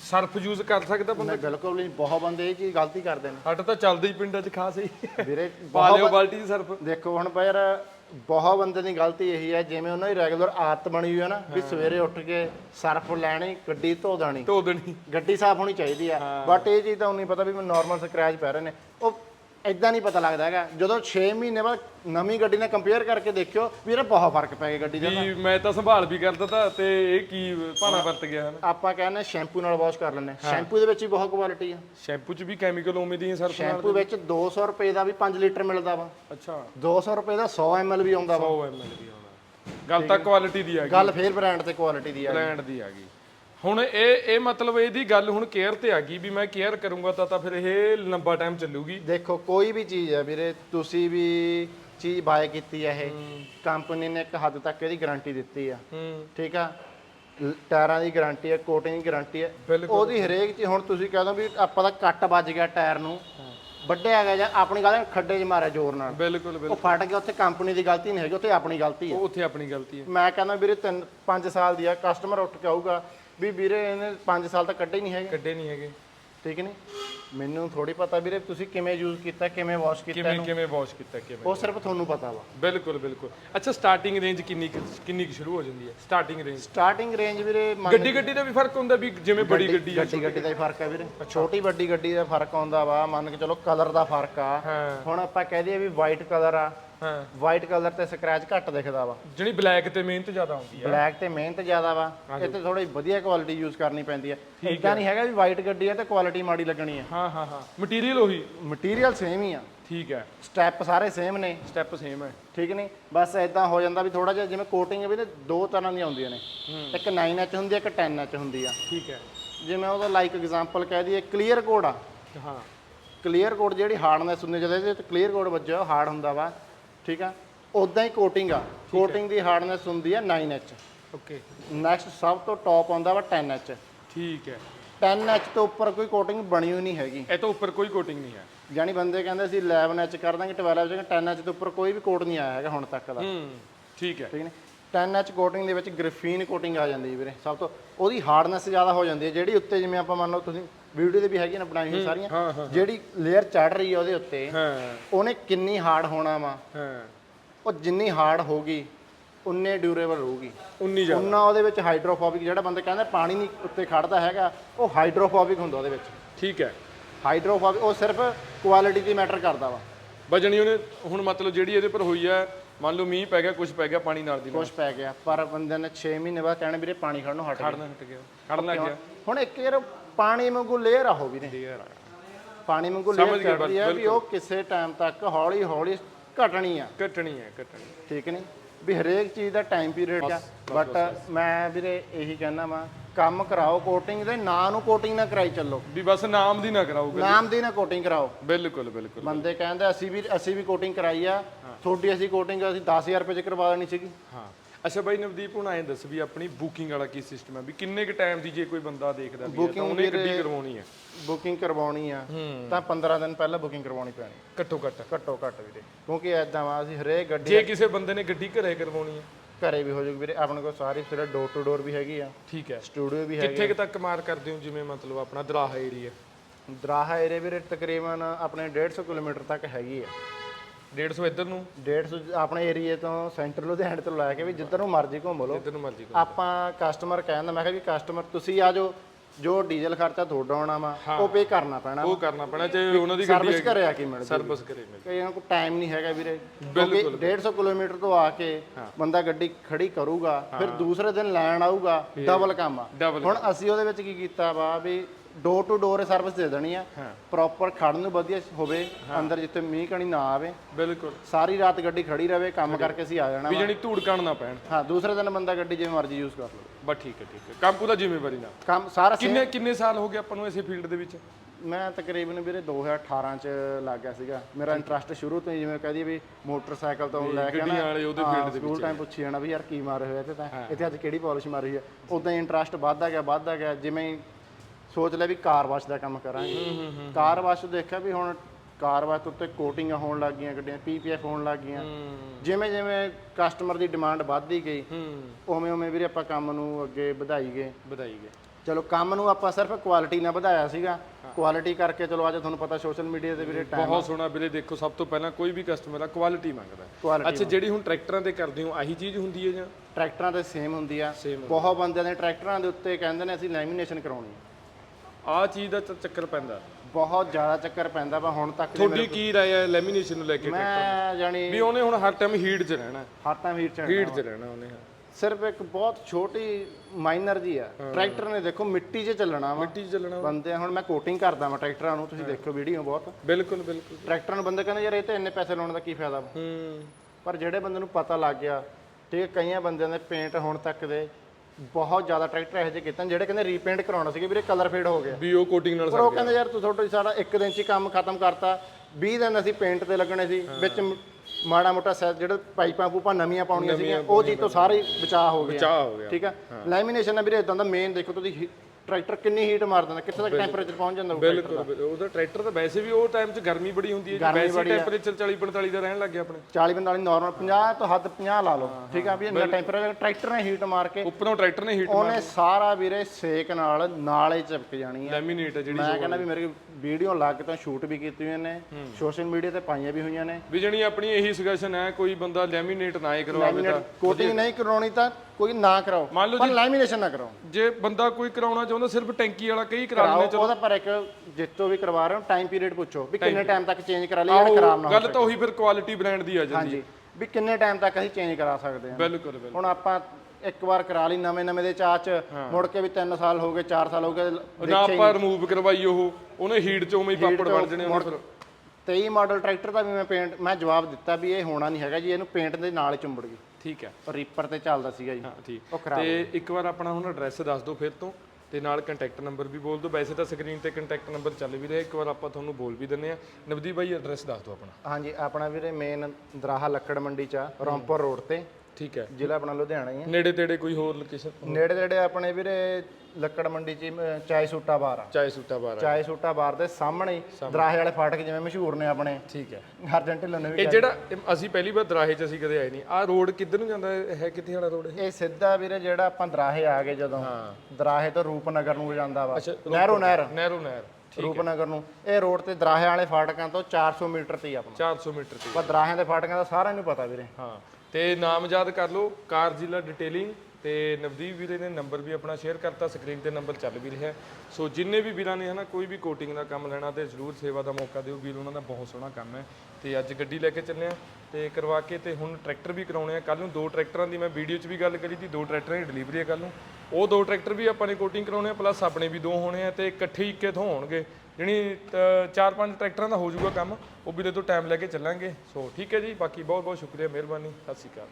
ਸਰਫ ਯੂਜ਼ ਕਰ ਸਕਦਾ ਬੰਦਾ। ਬਿਲਕੁਲ ਨਹੀਂ ਬਹੁਤ ਬੰਦੇ ਇਹ ਚੀਜ਼ ਗਲਤੀ ਕਰਦੇ ਨੇ। ਸਾਡਾ ਤਾਂ ਚੱਲਦਾ ਹੀ ਪਿੰਡਾਂ 'ਚ ਖਾਸ ਹੀ। ਵੀਰੇ ਪਾ ਲਿਓ ਬਹੁਤ ਬਾਲਟੀ ਸਰਫ। ਦੇਖੋ ਹੁਣ ਯਾਰ ਬਹੁਤ ਬੰਦੇ ਦੀ ਗਲਤੀ ਇਹੀ ਹੈ ਜਿਵੇਂ ਉਹਨਾਂ ਦੀ ਰੈਗੂਲਰ ਆਦਤ ਬਣੀ ਹੋਈ ਹੈ ਨਾ ਵੀ ਸਵੇਰੇ ਉੱਠ ਕੇ ਸਰਫ ਲੈਣੀ ਗੱਡੀ ਧੋ ਦੇਣੀ। ਧੋ ਦੇਣੀ। ਗੱਡੀ ਸਾਫ਼ ਹੋਣੀ ਚਾਹੀਦੀ ਆ ਬਟ ਇਹ ਚੀਜ਼ ਤਾਂ ਨਹੀਂ ਪਤਾ ਵੀ ਮੈਂ ਨਾਰਮਲ ਸਕ੍ਰੈਚ ਪੈ ਰਹੇ ਨੇ। ਉਹ ਐਦਾਂ ਨਹੀਂ ਪਤਾ ਲੱਗਦਾ ਹੈਗਾ। ਜਦੋਂ 6 ਮਹੀਨੇ ਬਾਅਦ ਨਵੀਂ ਗੱਡੀ ਨਾਲ ਕੰਪੇਅਰ ਕਰਕੇ ਦੇਖਿਓ ਵੀ ਇਹਦਾ ਬਹੁਤ ਫ਼ਰਕ ਪੈ ਗਿਆ ਗੱਡੀ ਦਾ ਵੀ ਮੈਂ ਤਾਂ ਸੰਭਾਲ ਵੀ ਕਰਦਾ ਤਾ ਤੇ ਇਹ ਕੀ ਭਾਣਾ ਵਰਤ ਗਿਆ ਹਨ। ਆਪਾਂ ਕਹਿੰਦੇ ਸ਼ੈਂਪੂ ਨਾਲ ਵਾਸ਼ ਕਰ ਲੈਂਦੇ ਸ਼ੈਂਪੂ ਦੇ ਵਿੱਚ ਵੀ ਬਹੁਤ ਕੁਆਲਿਟੀ ਆ। ਸ਼ੈਂਪੂ 'ਚ ਵੀ ਕੈਮੀਕਲ ਉਵੇਂ ਦੀ ਨਾਲ ਸ਼ੈਂਪੂ ਵਿੱਚ 200 ਰੁਪਏ ਦਾ ਵੀ 5 ਲੀਟਰ ਮਿਲਦਾ ਵਾ। ਅੱਛਾ। 200 ਰੁਪਏ ਦਾ 100 ml ਵੀ ਆਉਂਦਾ ਵਾ। 100 ml ਦੀ ਆਉਣਾ ਗੱਲ ਤਾਂ ਕੁਆਲਿਟੀ ਦੀ ਆ ਗਈ। ਗੱਲ ਫੇਰ ਬ੍ਰਾਂਡ ਤੇ ਕੁਆਲਿਟੀ ਦੀ ਆ ਬ੍ਰਾਂਡ ਦੀ ਆ ਗਈ। ਹੁਣ ਇਹ ਇਹ ਮਤਲਬ ਇਹਦੀ ਗੱਲ ਹੁਣ ਕੇਅਰ ਤੇ ਆ ਗਈ ਵੀ ਮੈਂ ਕੇਅਰ ਕਰੂੰਗਾ ਤਾਂ ਤਾਂ ਫਿਰ ਇਹ ਲੰਬਾ ਟਾਈਮ ਚੱਲੂਗੀ। ਦੇਖੋ ਕੋਈ ਵੀ ਚੀਜ਼ ਹੈ ਵੀਰੇ ਤੁਸੀਂ ਵੀ ਚੀਜ਼ ਬਾਏ ਕੀਤੀ ਹੈ ਇਹ ਕੰਪਨੀ ਨੇ ਇੱਕ ਹੱਦ ਤੱਕ ਇਹਦੀ ਗਾਰੰਟੀ ਦਿੱਤੀ ਆ। ਠੀਕ ਆ? ਟਾਇਰਾਂ ਦੀ ਗਾਰੰਟੀ ਹੈ ਕੋਟਿੰਗ ਦੀ ਗਾਰੰਟੀ ਹੈ। ਉਹਦੀ ਹਰੇਕ ਚੀਜ਼ ਹੁਣ ਤੁਸੀਂ ਕਹਿ ਦੋ ਵੀ ਆਪਾਂ ਦਾ ਕੱਟ ਵੱਜ ਗਿਆ ਟਾਇਰ ਨੂੰ ਵੱਡਿਆ ਗਿਆ ਜਾਂ ਆਪਣੀ ਗੱਲ ਖੱਡੇ 'ਚ ਮਾਰਿਆ ਜ਼ੋਰ ਨਾਲ। ਬਿਲਕੁਲ ਉਹ ਬਿਲਕੁਲ। ਫਟ ਗਿਆ ਉੱਥੇ ਕੰਪਨੀ ਦੀ ਗਲਤੀ ਨਹੀਂ ਹੈਗੀ ਉੱਥੇ ਆਪਣੀ ਗਲਤੀ ਹੈ। ਉਹ ਉੱਥੇ ਆਪਣੀ ਗਲਤੀ ਹੈ। ਮੈਂ ਕਹਿੰਦਾ ਵੀਰੇ 3 5 ਸਾਲ ਦੀ ਆ ਕਸਟਮਰ ਉੱਠ ਕੇ ਆਊਗਾ ਵੀ ਵੀਰੇ ਇਹਨੇ 5 ਸਾਲ ਤੱਕ ਕੱਢੇ ਹੀ ਨਹੀਂ ਹੈਗੇ। ਕੱਢੇ ਨਹੀਂ ਹੈਗੇ। ਠੀਕ ਨਹੀਂ? ਮੈਨੂੰ ਥੋੜੀ ਪਤਾ ਵੀਰੇ ਤੁਸੀਂ ਕਿਵੇਂ ਯੂਜ਼ ਕੀਤਾ ਕਿਵੇਂ ਵਾਸ਼ ਕੀਤਾ ਕਿਵੇਂ ਇਹਨੂੰ? ਕਿਵੇਂ ਵਾਸ਼ ਕੀਤਾ ਕਿਵੇਂ ਉਹ ਸਿਰਫ ਤੁਹਾਨੂੰ ਪਤਾ ਵਾ। ਬਿਲਕੁਲ ਬਿਲਕੁਲ। ਅੱਛਾ ਸਟਾਰਟਿੰਗ ਰੇਂਜ ਕਿੰਨੀ ਕੁ- ਕਿੰਨੀ ਕੁ ਸ਼ੁਰੂ ਹੋ ਜਾਂਦੀ ਹੈ? ਸਟਾਰਟਿੰਗ ਰੇਂਜ ਸਟਾਰਟਿੰਗ ਰੇਂਜ ਵੀਰੇ ਮੰਨ ਗੱਡੀ ਗੱਡੀ ਦਾ ਵੀ ਫ਼ਰਕ ਹੁੰਦਾ ਵੀ ਜਿਵੇਂ ਬੜੀ ਗੱਡੀ ਆ ਗੱਡੀ ਗੱਡੀ ਦਾ ਹੀ ਫ਼ਰਕ ਹੈ ਵੀਰੇ। ਛੋਟੀ ਵੱਡੀ ਗੱਡੀ ਦਾ ਫ਼ਰਕ ਆਉਂਦਾ ਵਾ ਮੰਨ ਕੇ ਚਲੋ ਕਲਰ ਦਾ ਫ਼ਰਕ ਆ। ਹਾਂ। ਹੁਣ ਆਪਾਂ ਕਹਿ ਦਈਏ ਵੀ ਵਾਈਟ ਕਲਰ ਆ। ਹਾਂ। ਵਾਈਟ ਕਲਰ ਤੇ ਸਕ੍ਰੈਚ ਘੱਟ ਦਿਖਦਾ ਵਾ। ਜਿਹੜੀ ਬਲੈਕ ਤੇ ਮਿਹਨਤ ਜ਼ਿਆਦਾ ਆਉਂਦੀ ਹੈ ਬਲੈਕ ਤੇ ਮਿਹਨਤ ਜ਼ਿਆਦਾ ਵਾ। ਤੇ ਥੋੜੀ ਵਧੀਆ ਕੁਆਲਿਟੀ ਯੂਜ਼ ਕਰਨੀ ਪੈਂਦੀ ਹੈ। ਇਦਾਂ ਨਹੀਂ ਹੈਗਾ ਵੀ ਵਾਈਟ ਗੱਡੀ ਹੈ ਤੇ ਕੁਆਲਿਟੀ ਮਾੜੀ ਲੱਗਣੀ ਹੈ ਹਾਂ ਹਾਂ ਹਾਂ। ਮਟੀਰੀਅਲ ਉਹੀ। ਮਟੀਰੀਅਲ ਸੇਮ ਹੀ ਆ। ਠੀਕ ਹੈ। ਸਟੈਪ ਸਾਰੇ ਸੇਮ ਨੇ। ਸਟੈਪ ਸੇਮ ਹੈ। ਠੀਕ ਨਹੀਂ? ਬਸ ਇਦਾਂ ਹੋ ਜਾਂਦਾ ਵੀ ਥੋੜਾ ਜਿਹਾ ਜਿਵੇਂ ਕੋਟਿੰਗ ਵੀ ਨੇ ਦੋ ਤਰ੍ਹਾਂ ਦੀਆਂ ਹੁੰਦੀਆਂ ਨੇ। ਇੱਕ 9H ਹੁੰਦੀ ਹੈ ਇੱਕ 10H ਹੁੰਦੀ ਆ। ਠੀਕ ਹੈ। ਜਿਵੇਂ ਉਹਦਾ ਲਾਈਕ ਐਗਜ਼ਾਮਪਲ ਕਹਿ ਦਈਏ ਕਲੀਅਰ ਕੋਡ ਆ। ਹਾਂ। ਕਲੀਅਰ ਕੋਡ ਜਿਹੜੀ ਹਾਰਡਨੈਸ ਹੁੰਦੀ ਜਦੋਂ ਇਹਦੇ ਤੇ ਕਲੀਅਰ ਕੋਡ ਵੱਜਿਆ ਹਾਰਡ ਹੁੰਦਾ ਵਾ। ਠੀਕ ਆ? ਉਦਾਂ ਹੀ ਕੋਟਿੰਗ ਆ। ਕੋਟਿੰਗ ਦੀ ਹਾਰਡਨੈਸ ਹੁੰਦੀ ਆ 9H ਓਕੇ ਨੈਕਸਟ ਸਭ ਤੋਂ ਟੌਪ ਆਉਂਦਾ ਵਾ 10H ਠੀਕ ਹੈ। 10H ਤੋਂ ਉੱਪਰ ਕੋਈ ਕੋਟਿੰਗ ਬਣੀ ਹੋਈ ਨਹੀਂ ਹੈਗੀ। ਇਹ ਤੋਂ ਉੱਪਰ ਕੋਈ ਕੋਟਿੰਗ ਨਹੀਂ ਹੈ। ਜਾਨੀ ਬੰਦੇ ਕਹਿੰਦੇ ਸੀ 11H ਕਰ ਦਾਂਗੇ 12H 10H ਤੋਂ ਉੱਪਰ ਕੋਈ ਵੀ ਕੋਟ ਨਹੀਂ ਆਇਆ ਹੈਗਾ ਹੁਣ ਤੱਕ ਦਾ। ਹੂੰ ਠੀਕ ਹੈ। ਠੀਕ ਨੇ? 10H ਕੋਟਿੰਗ ਦੇ ਵਿੱਚ ਗ੍ਰਾਫੀਨ ਕੋਟਿੰਗ ਆ ਜਾਂਦੀ ਹੈ ਵੀਰੇ। ਸਭ ਤੋਂ ਉਹਦੀ ਹਾਰਡਨੈਸ ਜ਼ਿਆਦਾ ਹੋ ਜਾਂਦੀ ਹੈ। ਜਿਹੜੀ ਉੱਤੇ ਜਿਵੇਂ ਆਪਾਂ ਮੰਨ ਲਓ ਤੁਸੀਂ ਵੀਡੀਓ ਦੇ ਵੀ ਹੈਗੀਆਂ ਨੇ ਬਣਾਈ ਹੋਈ ਸਾਰੀਆਂ। ਜਿਹੜੀ ਲੇਅਰ ਚੜ ਰਹੀ ਹੈ ਉਹਦੇ ਉੱਤੇ ਹਾਂ। ਉਹਨੇ ਕਿੰਨੀ ਹਾਰਡ ਹੋਣਾ ਵਾ। ਉਹ ਜਿੰਨੀ ਹਾਰਡ ਹੋਗੀ ਉਨੇ ਡਿਊਰੇਬਲ ਰਹੂਗੀ। 19 ਜਾ ਉਨਾ ਉਹਦੇ ਵਿੱਚ ਹਾਈਡਰੋਫੋਬਿਕ ਜਿਹੜਾ ਬੰਦਾ ਕਹਿੰਦਾ ਪਾਣੀ ਨਹੀਂ ਉੱਤੇ ਖੜਦਾ ਹੈਗਾ ਉਹ ਹਾਈਡਰੋਫੋਬਿਕ ਹੁੰਦਾ ਉਹਦੇ ਵਿੱਚ। ਠੀਕ ਹੈ। ਹਾਈਡਰੋਫੋਬਿਕ ਉਹ ਸਿਰਫ ਕੁਆਲਿਟੀ ਦੀ ਮੈਟਰ ਕਰਦਾ ਵਾ। ਬਜਣੀ ਉਹਨੇ ਹੁਣ ਮਤਲਬ ਜਿਹੜੀ ਇਹਦੇ ਪਰ ਹੋਈ ਹੈ ਮੰਨ ਲਓ ਮੀਂਹ ਪੈ ਗਿਆ ਕੁਝ ਪੈ ਗਿਆ ਪਾਣੀ ਨਾਲ ਦੀ ਕੁਛ ਪੈ ਗਿਆ ਪਰ ਬੰਦੇ ਨੇ 6 ਮਹੀਨੇ ਬਾਅਦ ਕਹਿਣਾ ਵੀਰੇ ਪਾਣੀ ਖੜਨੋਂ ਹਟ ਗਿਆ। ਖੜਨਾ ਹਟ ਗਿਆ ਖੜਨ ਲੱਗ ਗਿਆ। ਹੁਣ ਇੱਕ ਯਾਰ ਪਾਣੀ ਵਾਂਗੂ ਲੇਅਰ ਆਹੋ ਵੀਰੇ ਪਾਣੀ ਵਾਂਗੂ ਲੇਅਰ ਸਮਝ ਗਿਆ ਹੈ ਵੀ ਉਹ ਕਿਸੇ ਟਾਈਮ ਤੱਕ ਹੌਲੀ ਹੌਲੀ ਘਟਣੀ ਆ। ਕੱਟਣੀ ਹੈ ਕੱਟਣੀ ਠੀਕ ਨਹੀਂ? ਵੀ ਹਰੇਕ ਚੀਜ਼ ਦਾ ਟਾਈਮ ਪੀਰੀਅਡ ਆ। ਬਟ ਮੈਂ ਵੀਰੇ ਇਹੀ ਕਹਿਣਾ ਵਾ ਕੰਮ ਕਰਾਓ ਕੋਟਿੰਗ ਦੇ ਨਾਂ ਨੂੰ ਕੋਟਿੰਗ ਨਾ ਕਰਾਈ ਚੱਲੋ। ਵੀ ਬਸ ਨਾਮ ਦੀ ਨਾ ਕਰਾਊਗਾ ਨਾਮ ਦੀ ਨਾ ਕੋਟਿੰਗ ਕਰਾਓ। ਬਿਲਕੁਲ ਬਿਲਕੁਲ। ਬੰਦੇ ਕਹਿੰਦੇ ਅਸੀਂ ਵੀ ਅਸੀਂ ਵੀ ਕੋਟਿੰਗ ਕਰਾਈ ਆ। ਤੁਹਾਡੀ ਅਸੀਂ ਕੋਟਿੰਗ ਅਸੀਂ 10000 ਰੁਪਏ ਚ ਕਰਵਾ ਦੇਣੀ ਸੀਗੀ। ਹਾਂ। ਅੱਛਾ ਬਾਈ ਨਵਦੀਪ ਹੁਣ ਐਂ ਦੱਸ ਵੀ ਆਪਣੀ ਬੁਕਿੰਗ ਵਾਲਾ ਕੀ ਸਿਸਟਮ ਹੈ ਵੀ ਕਿੰਨੇ ਕ ਟਾਈਮ ਦੀ ਜੇ ਕੋਈ ਬੰਦਾ ਦੇਖਦਾ ਵੀ ਹੈ ਤਾਂ ਉਹਨੇ ਗੱਡੀ ਕਰਵਾਉਣੀ ਹੈ ਬੁਕਿੰਗ ਕਰਵਾਉਣੀ ਆ ਤਾਂ 15 ਦਿਨ ਪਹਿਲਾਂ ਬੁਕਿੰਗ ਕਰਵਾਉਣੀ ਪੈਣੀ। ਘੱਟੋ ਘੱਟ। ਘੱਟੋ ਘੱਟ ਵੀਰੇ ਕਿਉਂਕਿ ਐਦਾਂ ਵਾ ਅਸੀਂ ਹਰੇਕ ਗੱਡੀ ਜੇ ਕਿਸੇ ਬੰਦੇ ਨੇ ਗੱਡੀ ਘਰੇ ਕਰਵਾਉਣੀ ਹੈ ਘਰੇ ਵੀ ਹੋ ਜੂਗੀ ਵੀਰੇ ਆਪਣੇ ਕੋਲ ਸਾਰੀ ਫਿਰ ਡੋਰ ਟੂ ਡੋਰ ਵੀ ਹੈਗੀ ਆ। ਠੀਕ ਹੈ। ਸਟੂਡੀਓ ਵੀ ਹੈਗੇ ਕਿੱਥੇ ਕੁ ਤੱਕ ਮਾਰ ਕਰਦੇ ਹੋ ਜਿਵੇਂ ਮਤਲਬ ਆਪਣਾ ਦਰਾਹਾ ਏਰੀਆ ਦਰਾਹਾ ਏਰੀਆ ਵੀਰੇ ਤਕਰੀਬਨ ਆਪਣੇ 150 ਕਿਲੋਮੀਟਰ ਤੱਕ ਹੈਗੀ ਆ। 150 ਇੱਧਰ ਨੂੰ। 150 ਆਪਣੇ ਏਰੀਏ ਤੋਂ ਸੈਂਟਰ ਲੁਧਿਆਣੇ ਤੋਂ ਲੈ ਕੇ ਵੀ ਜਿੱਧਰ ਨੂੰ ਮਰਜ਼ੀ ਘੁੰਮ ਲਓ। ਜਿੱਧਰ ਨੂੰ ਮਰਜ਼ੀ ਆਪਾਂ ਕਸਟਮਰ ਕਹਿੰਦਾ ਮੈਂ ਕਿਹਾ ਵੀ ਕਸਟਮਰ ਤੁਸੀਂ ਆ ਜਾਓ ਜੋ ਡੀਜ਼ਲ ਖਰਚਾ ਤੁਹਾਡਾ ਆਉਣਾ ਵਾ ਉਹ ਪੇ ਕਰਨਾ ਪੈਣਾ ਉਹ ਕਰਨਾ ਪੈਣਾ ਚਾਹੇ ਉਹਨਾਂ ਦੀ ਗੱਡੀ ਸਰਵਿਸ ਘਰੇ ਆ ਕੇ ਮਿਲ ਜੂ ਸਰਵਿਸ ਕਰੇ ਮਿਲ ਕਈਆਂ ਕੋਲ ਟਾਈਮ ਨਹੀਂ ਹੈਗਾ ਵੀਰੇ। ਕਿਉਂਕਿ 150 ਕਿਲੋਮੀਟਰ ਤੋਂ ਆ ਕੇ ਬੰਦਾ ਗੱਡੀ ਖੜੀ ਕਰੂਗਾ ਫਿਰ ਦੂਸਰੇ ਦਿਨ ਲੈਣ ਆਊਗਾ ਡਬਲ ਕੰਮ ਆ। ਹੁਣ ਅਸੀਂ ਉਹਦੇ ਵਿੱਚ ਕੀ ਕੀਤਾ ਵਾ ਵੀ ਡੋਰ ਟੂ ਡੋਰ ਸਰਵਿਸ ਦੇ ਦੇਣੀ ਆ। ਪ੍ਰੋਪਰ ਖੜਨ ਨੂੰ ਵਧੀਆ ਹੋਵੇ ਅੰਦਰ ਜਿੱਥੇ ਮੀਂਹ ਕਣੀ ਨਾ ਆਵੇ। ਬਿਲਕੁਲ। ਸਾਰੀ ਰਾਤ ਗੱਡੀ ਖੜੀ ਰਵੇ ਕੰਮ ਕਰਕੇ ਅਸੀਂ ਆ ਜਾਣਾ ਵੀ ਵਾ। ਜਣੀ ਧੂੜ ਕਣ ਨਾ ਪੈਣ। ਹਾਂ ਦੂਸਰੇ ਦਿਨ ਬੰਦਾ ਗੱਡੀ ਜਿਵੇਂ ਮਰਜ਼ੀ ਯੂਜ਼ ਕਰ ਲਵੇ। ਬਸ ਠੀਕ ਹੈ ਠੀਕ ਹੈ। ਕੰਮ ਪੂਰਾ ਜ਼ਿੰਮੇਵਾਰੀ ਨਾਲ। ਕੰਮ ਸਾਰਾ same- ਕਿੰਨੇ ਕਿੰਨੇ ਸਾਲ ਹੋ ਗਏ ਆਪਾਂ ਨੂੰ ਇਸੇ ਫੀਲਡ ਦੇ ਵਿੱਚ? ਮੈਂ ਤਕਰੀਬਨ ਵੀਰੇ 2018 ਚ ਲੱਗ ਗਿਆ ਸੀਗਾ। ਮੇਰਾ ਇੰਟਰਸਟ ਸ਼ੁਰੂ ਤੋਂ ਹੀ ਜਿਵੇਂ ਕਹਦੀ ਵੀ ਮੋਟਰਸਾਈਕਲ ਤੋਂ ਲੈ ਕੇ ਗੱਡੀਆਂ ਵਾਲੇ ਉਹਦੇ ਹਾਂ, field ਦੇ ਸਕੂਲ ਟਾਈਮ ਪੁੱਛੀ ਜਾਣਾ ਵੀ ਯਾਰ ਕੀ ਮਾਰੇ ਹੋਏ ਤੇ। ਤਾਂ ਇੱਥੇ ਅੱਜ ਕਿਹੜੀ ਪਾਲਿਸ਼ ਮਾਰੀ ਹੈ ਉਦਾਂ ਹੀ ਇੰਟਰਸਟ ਵੱਧਦਾ ਗਿਆ ਵੱਧਦਾ ਗਿਆ। ਜਿਵੇਂ ਹੀ ਸੋਚ ਲਿਆ ਵੀ ਕਾਰ ਵਾਸ਼ ਦਾ ਕੰਮ ਕਰਾਂਗੇ। ਕਾਰ ਵਾਸ਼ ਦੇਖਿਆ ਵੀ ਹੁਣ ਕਾਰ ਵਾਸ਼ ਉੱਤੇ ਕੋਟਿੰਗਾਂ ਹੋਣ ਲੱਗ ਗਈਆਂ ਗੱਡੀਆਂ ਪੀਪੀਐਫ ਹੋਣ ਲੱਗ ਗਈਆਂ ਜਿਵੇਂ ਜਿਵੇਂ ਕਸਟਮਰ ਦੀ ਡਿਮਾਂਡ ਵੱਧਦੀ ਗਈ ਉਵੇਂ ਉਵੇਂ ਵੀਰੇ ਆਪਾਂ ਕੰਮ ਨੂੰ ਅੱਗੇ ਵਧਾਈ ਗਏ। ਵਧਾਈ ਗਏ। ਚਲੋ ਕੰਮ ਨੂੰ ਆਪਾਂ ਸਿਰਫ ਕੁਆਲਿਟੀ ਨਾਲ ਵਧਾਇਆ ਸੀਗਾ। ਕੁਆਲਿਟੀ ਕਰਕੇ ਚਲੋ ਅੱਜ ਤੁਹਾਨੂੰ ਪਤਾ ਸੋਸ਼ਲ ਮੀਡੀਆ ਤੇ ਵੀਰੇ ਟਾਈਮ ਬਹੁਤ ਸੋਹਣਾ ਵੀਰੇ ਦੇਖੋ ਸਭ ਤੋਂ ਪਹਿਲਾਂ ਕੋਈ ਵੀ ਕਸਟਮਰ ਆ ਕੁਆਲਿਟੀ ਮੰਗਦਾ। ਅੱਛਾ ਜਿਹੜੀ ਹੁਣ ਟਰੈਕਟਰਾਂ ਤੇ ਕਰਦੇ ਹੋ ਆਹੀ ਚੀਜ਼ ਹੁੰਦੀ ਹੈ ਜਾਂ? ਟਰੈਕਟਰਾਂ ਤੇ ਸੇਮ ਹੁੰਦੀ ਆ। ਬਹੁਤ ਬੰਦਿਆਂ ਦੇ ਟਰੈਕਟਰਾਂ ਦੇ ਉੱਤੇ ਕਹਿੰਦੇ ਨੇ ਅਸੀਂ ਲੈਮੀਨੇਸ਼ਨ ਕਰਾਉਣੀ ਆ ਚੀਜ਼ ਦਾ ਚੱਕਰ ਪੈਂਦਾ। ਬਹੁਤ ਜ਼ਿਆਦਾ ਚੱਕਰ ਪੈਂਦਾ ਵਾ ਹੁਣ ਤੱਕ ਦੇ ਤੁਹਾਡੀ ਕੀ ਰਾਏ ਹੈ ਲੈਮੀਨੇਸ਼ਨ ਨੂੰ ਲੈ ਕੇ ਮੈਂ ਜਾਣੀ ਵੀ ਉਹਨੇ ਹੁਣ ਹਰ ਟਾਈਮ ਹੀਟ 'ਚ ਰਹਿਣਾ। ਹਾਤਾਂ ਵੀਰ ਚ ਹੀਟ 'ਚ ਰਹਿਣਾ ਉਹਨੇ ਸਿਰਫ ਇੱਕ ਬਹੁਤ ਛੋਟੀ ਮਾਈਨਰ ਜੀ ਆ। ਟਰੈਕਟਰ ਨੇ ਦੇਖੋ ਮਿੱਟੀ 'ਚ ਚੱਲਣਾ ਵਾ। ਮਿੱਟੀ 'ਚ ਚੱਲਣਾ ਬੰਦੇ ਹੁਣ ਮੈਂ ਕੋਟਿੰਗ ਕਰਦਾ ਵਾਂ ਟਰੈਕਟਰਾਂ ਨੂੰ ਤੁਸੀਂ ਦੇਖੋ ਵੀਡੀਓ ਬਹੁਤ। ਬਿਲਕੁਲ ਬਿਲਕੁਲ। ਟਰੈਕਟਰਾਂ ਨੂੰ ਬੰਦੇ ਕਹਿੰਦੇ ਯਾਰ ਇਹ ਤੇ ਇੰਨੇ ਪੈਸੇ ਲਾਉਣ ਦਾ ਕੀ ਫਾਇਦਾ? ਵਾ ਹੂੰ। ਪਰ ਜਿਹੜੇ ਬੰਦੇ ਨੂੰ ਪਤਾ ਲੱਗ ਗਿਆ ਠੀਕ ਹੈ ਕਈਆਂ ਬੰਦਿਆਂ ਦੇ ਪੇਂਟ ਹੁਣ ਤੱਕ ਦੇ ਬਹੁਤ ਜ਼ਿਆਦਾ ਟਰੈਕਟਰ ਇਹੋ ਜਿਹੇ ਕੀਤੇ ਨੇ ਜਿਹੜੇ ਕਹਿੰਦੇ ਰੀਪੇਂਟ ਕਰਾਉਣਾ ਸੀਗੇ ਵੀਰੇ ਕਲਰ ਫੇਡ ਹੋ ਗਿਆ ਵੀ ਉਹ ਕੋਟਿੰਗ ਨਾਲ ਪਰ ਉਹ ਕਹਿੰਦੇ ਯਾਰ ਤੂੰ ਤੁਹਾਡਾ ਸਾਰਾ ਇੱਕ ਦਿਨ ਚ ਹੀ ਕੰਮ ਖਤਮ ਕਰਤਾ। 20 ਦਿਨ ਅਸੀਂ ਪੇਂਟ ਤੇ ਲੱਗਣੇ ਸੀ ਵਿੱਚ ਮਾੜਾ ਮੋਟਾ ਸੈਟ ਜਿਹੜੇ ਪਾਈਪਾਂ ਪੂਪਾਂ ਨਵੀਆਂ ਪਾਉਣੀਆਂ ਸੀਗੀਆਂ ਉਹ ਚੀਜ਼ ਤੋਂ ਸਾਰੇ ਬਚਾਅ ਹੋ ਗਿਆ ਚਾਹ ਹੋ ਗਿਆ। ਠੀਕ ਹੈ। ਲੈਮੀਨੇਸ਼ਨ ਨਾਲ ਵੀਰੇ ਇਦਾਂ ਦਾ ਮੇਨ ਦੇਖੋ ਤੁਸੀਂ ਟਰੈਕਟਰ ਕਿੰਨੀ ਹੀਟ ਮਾਰ ਦਿੰਦਾ ਕਿੱਥੇ ਤੱਕ ਟੈਂਪਰੇਚਰ ਪਹੁੰਚ ਜਾਂਦਾ ਹੋਊਗਾ ਬਿਲਕੁਲ ਬਿਲਕੁਲ। ਉਹਦਾ ਟਰੈਕਟਰ ਤਾਂ ਵੈਸੇ ਵੀ ਉਹ ਟਾਈਮ 'ਚ ਗਰਮੀ ਬੜੀ ਹੁੰਦੀ ਹੈ ਜੀ। ਗਰਮੀ ਵੈਸੇ ਬੜੀ ਆ। ਟੈਂਪਰੇਚਰ 40 45 ਦਾ ਰਹਿਣ ਲੱਗ ਗਿਆ ਆਪਣੇ। 40 45 ਨਾਰਮਲ 50 ਤੋਂ ਹੱਦ 50 ਲਾ ਲਓ। ਠੀਕ ਆ ਵੀ ਇੰਨਾ ਟੈਂਪਰੇਚਰ ਟਰੈਕਟਰ ਨੇ ਹੀਟ ਮਾਰ ਕੇ ਉੱਪਰੋਂ ਟਰੈਕਟਰ ਨੇ ਹੀਟ ਉਹਨੇ ਸਾਰਾ ਵੀਰੇ ਸੇਕ ਨਾਲ ਨਾਲ ਚਿਪਕ ਜਾਣੀ ਆ। ਲੈਮੀਨੇਟ ਹੈ ਜਿਹੜੀ ਮੈਂ ਕਹਿੰਦਾ ਵੀ ਮੇਰੇ ਵੀਡੀਓ ਲਾ ਕੇ ਤਾਂ ਸ਼ੂਟ ਵੀ ਕੀਤੀ ਹੋਈਆਂ ਨੇ। ਸੋਸ਼ਲ ਮੀਡੀਆ ਤੇ ਪਾਈਆਂ ਵੀ ਹੋਈਆਂ ਨੇ। ਵੀ ਜਣੀ ਆਪਣੀ ਇਹੀ ਸੁਜੈਸ਼ਨ ਹੈ ਕੋਈ ਬੰਦਾ ਲੈਮੀਨੇਟ ਨਾ ਹੀ ਕਰਵਾਵੇ ਤਾਂ। ਕੋਟਿੰਗ ਨਹੀਂ ਕਰਾਉਣੀ ਤਾਂ ਕੋਈ ਨਾ ਕਰਾਓ। ਮੰਨ ਲਓ ਪਰ ਲੈਮੀਨੇਸ਼ਨ ਨਾ ਕਰਾਓ। ਜੇ ਬੰਦਾ ਕੋਈ ਕਰਾਉਣਾ ਚਾਹੁੰਦਾ ਸਿਰਫ ਟੈਂਕੀ ਵਾਲਾ ਕਈ ਕਰਾ ਕਰਾਓ ਲੈਂਦੇ ਉਹਦਾ ਪਰ ਇੱਕ ਜਿੱਤੋਂ ਵੀ ਕਰਵਾ ਰਹੇ ਹੋ ਟਾਈਮ ਪੀਰੀਅਡ ਪੁੱਛੋ ਵੀ ਕਿੰਨੇ ਟਾਈਮ ਤੱਕ ਚੇਂਜ ਕਰਾ ਲਈ ਜਿਹੜਾ ਖਰਾਬ ਨਾ ਹੋ ਗੱਲ ਤਾਂ ਉਹੀ ਫਿਰ ਕੁਆਲਿਟੀ ਬ੍ਰਾਂਡ ਦੀ ਆ ਜਾਂਦੀ ਹਾਂਜੀ ਵੀ ਕਿੰਨੇ ਟਾਈਮ ਤੱਕ ਅਸੀਂ ਚੇਂਜ ਕਰਾ ਸਕਦੇ ਹਾਂ। ਬਿਲਕੁਲ ਬਿਲਕੁਲ। ਹੁਣ ਆਪਾਂ ਇੱਕ ਵਾਰ ਕਰਾ ਲਈ ਨਵੇਂ ਨਵੇਂ ਦੇ ਚਾਹ ਚ ਮੁੜ ਕੇ ਵੀ 3 ਸਾਲ ਹੋ ਗਏ 4 ਸਾਲ ਹੋ ਗਏ ਨਾ ਆਪਾਂ ਰਿਮੂਵ ਕਰਵਾਈ ਉਹ ਉਹਨੇ ਹੀਟ 'ਚ ਉਵੇਂ ਹੀ ਪਾਪੜ ਬਣ ਜਣੇ ਉਹਨੇ ਫਿਰ। 23 ਮਾਡਲ ਟਰੈਕਟਰ ਦਾ ਵੀ ਮੈਂ ਪੇਂਟ ਮੈਂ ਜਵਾਬ ਦਿੱਤਾ ਵੀ ਇਹ ਹੋਣਾ ਨਹੀਂ ਹੈਗਾ ਜੀ ਇਹਨੂੰ ਪੇਂਟ ਦੇ ਨਾਲ ਹੀ ਚੁੰਬੜ ਗਈ। ਠੀਕ ਹੈ। ਪਰ ਰੀਪਰ ਤੇ ਚੱਲਦਾ ਸੀਗਾ ਜੀ। ਹਾਂ ਠੀਕ। ਉਹ ਖਰਾਬ ਤੇ ਇੱਕ ਵਾਰ ਆਪਣਾ ਹੁਣ ਐਡਰੈਸ ਦੱਸ ਦਿਓ ਫਿਰ ਤੋਂ। ਤੇ ਨਾਲ ਕੰਟੈਕਟ ਨੰਬਰ ਵੀ ਬੋਲ ਦਿਓ। ਵੈਸੇ ਤਾਂ ਸਕਰੀਨ ਤੇ ਕੰਟੈਕਟ ਨੰਬਰ ਚੱਲ ਵੀ ਰਿਹਾ। ਇੱਕ ਵਾਰ ਆਪਾਂ ਤੁਹਾਨੂੰ ਬੋਲ ਵੀ ਦਿੰਨੇ ਆ ਨਵਦੀਪ ਭਾਈ ਐਡਰੈਸ ਦੱਸ ਦਿਓ ਆਪਣਾ। ਹਾਂਜੀ ਆਪਣਾ ਵੀਰੇ ਮੇਨ ਦਰਾਹਾ ਲੱਕੜ ਮੰਡੀ ਚ ਆ, ਰੌਂਪੁਰ ਰੋਡ ਤੇ। ਠੀਕ ਹੈ। ਜ਼ਿਲ੍ਹਾ ਆਪਣਾ ਲੁਧਿਆਣਾ ਹੀ ਹੈ। ਨੇੜੇ ਤੇੜੇ ਕੋਈ ਹੋਰ ਲੋਕੇਸ਼ਨ ਨੇੜੇ ਨੇੜੇ ਆਪਣੇ ਵੀਰੇ ਲੱਕੜ ਮੰਡੀ ਚ ਚਾय ਸੂਟਾ ਬਾਰ ਆ। ਚਾਹੇ ਸੂਟਾ ਬਾਰ ਆ। ਸੂਟਾ ਬਾਰ ਦੇ ਸਾਹਮਣੇ ਹੀ ਦਰਾਹੇ ਵਾਲੇ ਫਾਟਕ ਜਿਵੇਂ ਮਸ਼ਹੂਰ ਨੇ ਆਪਣੇ। ਠੀਕ ਹੈ। ਹਰਜਨ ਢਿੱਲੋਂ ਨੇ ਵੀ ਇਹ ਜਿਹੜਾ ਅਸੀਂ ਪਹਿਲੀ ਵਾਰ ਦਰਾਹੇ 'ਚ ਅਸੀਂ ਕਦੇ ਆਏ ਨਹੀਂ। ਆਹ ਰੋਡ ਕਿੱਧਰ ਨੂੰ ਜਾਂਦਾ? ਹੈ ਕਿੱਥੇ ਵਾਲਾ ਰੋਡ ਇਹ? ਸਿੱਧਾ ਵੀਰੇ ਜਿਹੜਾ ਆਪਾਂ ਦਰਾਹੇ ਆ ਗਏ ਜਦੋਂ। ਦਰਾਹੇ ਤੋਂ ਰੂਪਨਗਰ ਨੂੰ ਜਾਂਦਾ ਵਾ। ਨਹਿਰੋ ਨਹਿਰ। ਨਹਿਰੋ ਨਹਿਰ ਰੂਪਨਗਰ ਨੂੰ। ਇਹ ਰੋਡ ਤੇ ਦਰਾਹੇ ਵਾਲੇ ਫਾਟਕਾਂ ਤੋਂ 400 ਮੀਟਰ ਤੇ ਆਪਣਾ। 400 ਮੀਟਰ ਤੇ ਪਰ ਦਰਾਹੇ ਦੇ ਫਾਟਕਾਂ ਦਾ ਸਾਰਿਆਂ ਨੂੰ ਪਤਾ ਵੀਰੇ। ਹਾਂ। ਤੇ ਨਾਮ ਯਾਦ ਕਰ ਲਓ, ਕਾਰ ਜ਼ਿਲ੍ਹਾ ਡਿਟੇਲਿੰਗ ਤੇ ਨਵਦੀਪ ਵੀਰੇ ਨੇ ਨੰਬਰ ਵੀ ਆਪਣਾ ਸ਼ੇਅਰ ਕਰਤਾ ਸਕਰੀਨ ਤੇ ਨੰਬਰ ਚੱਲ ਵੀ ਰਿਹਾ ਸੋ ਜਿੰਨੇ ਵੀ ਵੀਰਾਂ ਨੇ ਹਨਾ, ਕੋਈ ਵੀ ਕੋਟਿੰਗ ਦਾ ਕੰਮ ਲੈਣਾ ਤੇ ਜ਼ਰੂਰ ਸੇਵਾ ਦਾ ਮੌਕਾ ਦਿਓ, ਵੀਰ ਉਹਨਾਂ ਦਾ ਬਹੁਤ ਸੋਹਣਾ ਕੰਮ ਹੈ। ਤੇ ਅੱਜ ਗੱਡੀ ਲੈ ਕੇ ਚੱਲੇ ਆ ਤੇ ਕਰਵਾ ਕੇ ਤੇ ਹੁਣ ਟਰੈਕਟਰ ਵੀ ਕਰਾਉਣੇ ਆ। ਕੱਲ ਨੂੰ ਦੋ ਟਰੈਕਟਰਾਂ ਦੀ ਮੈਂ ਵੀਡੀਓ 'ਚ ਵੀ ਗੱਲ ਕਰੀ ਸੀ, ਦੋ ਟਰੈਕਟਰਾਂ ਦੀ ਡਿਲੀਵਰੀ ਹੈ ਕੱਲ ਨੂੰ। ਉਹ ਦੋ ਟਰੈਕਟਰ ਵੀ ਆਪਾਂ ਨੇ ਕੋਟਿੰਗ ਕਰਾਉਣੇ ਆ ਪਲੱਸ ਆਪਣੇ ਵੀ ਦੋ ਹੋਣੇ ਆ ਤੇ ਇਕੱਠੇ ਹੀ ਇੱਕੇ ਥੋਂ ਹੋਣਗੇ। ਜਣੀ ਚਾਰ ਪੰਜ ਟਰੈਕਟਰਾਂ ਦਾ ਹੋ ਜਾਊਗਾ ਕੰਮ, ਉਹ ਵੀਰੇ ਤੋਂ ਟਾਈਮ ਲੈ ਕੇ ਚੱਲਾਂਗੇ। ਸੋ ਠੀਕ ਹੈ ਜੀ, ਬਾਕੀ ਬਹੁਤ ਬਹੁਤ ਸ਼ੁਕਰੀਆ, ਮਿਹਰਬਾਨੀ, ਸਤਿ ਸ਼੍ਰੀ ਅਕਾਲ।